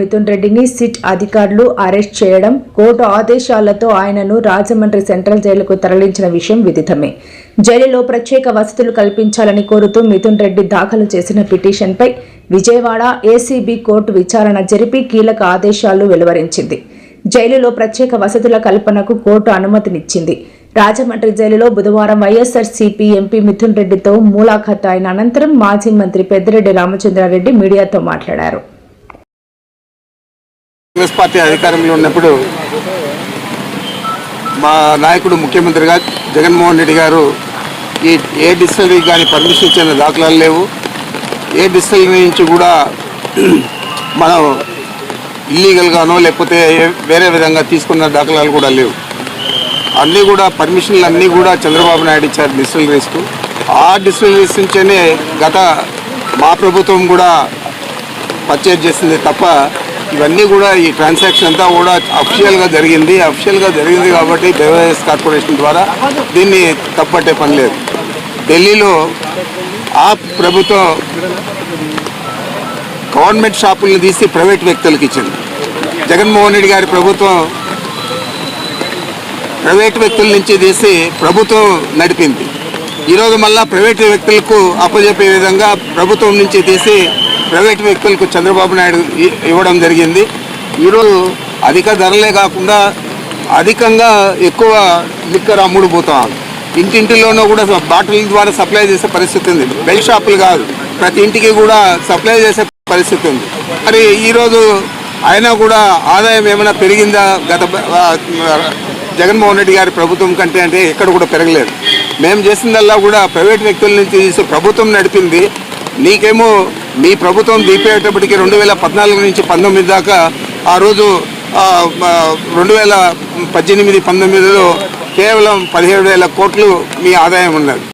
మిథున్ రెడ్డిని సిట్ అధికారులు అరెస్ట్ చేయడం కోర్టు ఆదేశాలతో ఆయనను రాజమండ్రి సెంట్రల్ జైలుకు తరలించిన విషయం విదితమే. జైలులో ప్రత్యేక వసతులు కల్పించాలని కోరుతూ మిథున్ రెడ్డి దాఖలు చేసిన పిటిషన్పై విజయవాడ ఏసీబీ కోర్టు విచారణ జరిపి కీలక ఆదేశాలు వెలువరించింది. జైలులో ప్రత్యేక వసతుల కల్పనకు కోర్టు అనుమతినిచ్చింది. రాజమండ్రి జైలులో బుధవారం వైఎస్ఆర్ సిపి ఎంపీ మిథున్ రెడ్డితో మూలాఖత్ అయిన అనంతరం మాజీ మంత్రి పెద్దిరెడ్డి రామచంద్రారెడ్డి మీడియాతో మాట్లాడారు. కాంగ్రెస్ పార్టీ అధికారంలో ఉన్నప్పుడు మా నాయకుడు ముఖ్యమంత్రిగా జగన్మోహన్ రెడ్డి గారు ఈ ఏ డిస్టరీకి కానీ పర్మిషన్ ఇచ్చిన దాఖలాలు లేవు. ఏ డిస్టరీ నుంచి కూడా మనం ఇల్లీగల్గానో లేకపోతే వేరే విధంగా తీసుకున్న దాఖలాలు కూడా లేవు. అన్నీ కూడా పర్మిషన్లు అన్నీ కూడా చంద్రబాబు నాయుడు ఇచ్చారు డిస్టిలరీస్కు ఆ డిస్టిలరీస్ నుంచేనే గత మా ప్రభుత్వం కూడా పర్చేజ్ చేసింది తప్ప ఇవన్నీ కూడా ఈ ట్రాన్సాక్షన్ అంతా కూడా అఫిషియల్గా జరిగింది. అఫిషియల్గా జరిగింది కాబట్టి బెవరేజెస్ కార్పొరేషన్ ద్వారా దీన్ని తప్పట్టే పని లేదు. ఢిల్లీలో ఆ ప్రభుత్వం గవర్నమెంట్ షాపులను తీసి ప్రైవేట్ వ్యక్తులకు ఇచ్చింది. జగన్మోహన్ రెడ్డి గారి ప్రభుత్వం ప్రైవేట్ వ్యక్తుల నుంచి తీసి ప్రభుత్వం నడిపింది. ఈరోజు మళ్ళా ప్రైవేట్ వ్యక్తులకు అప్పజెప్పే విధంగా ప్రభుత్వం నుంచి తీసి ప్రైవేట్ వ్యక్తులకు చంద్రబాబు నాయుడు ఇవ్వడం జరిగింది. ఈరోజు అధిక ధరలే కాకుండా అధికంగా ఎక్కువ లిక్కర్ అమ్ముడు పోతాం ఇంటింటిలోనూ కూడా బాటిల్ ద్వారా సప్లై చేసే పరిస్థితి ఉంది. బెల్ షాపులు కాదు ప్రతి ఇంటికి కూడా సప్లై చేసే పరిస్థితి ఉంది. మరి ఈరోజు అయినా కూడా ఆదాయం ఏమైనా పెరిగిందా? గత జగన్మోహన్ రెడ్డి గారి ప్రభుత్వం కంటే అంటే ఎక్కడ కూడా పెరగలేదు. మేము చేసిందల్లా కూడా ప్రైవేట్ వ్యక్తుల నుంచి ప్రభుత్వం నడిపింది. నీకేమో మీ ప్రభుత్వం దీపేటప్పటికి రెండు వేల పద్నాలుగు నుంచి పంతొమ్మిది దాకా ఆ రోజు రెండు వేల పద్దెనిమిది పంతొమ్మిదిలో కేవలం పదిహేడు వేల కోట్లు మీ ఆదాయం ఉన్నది.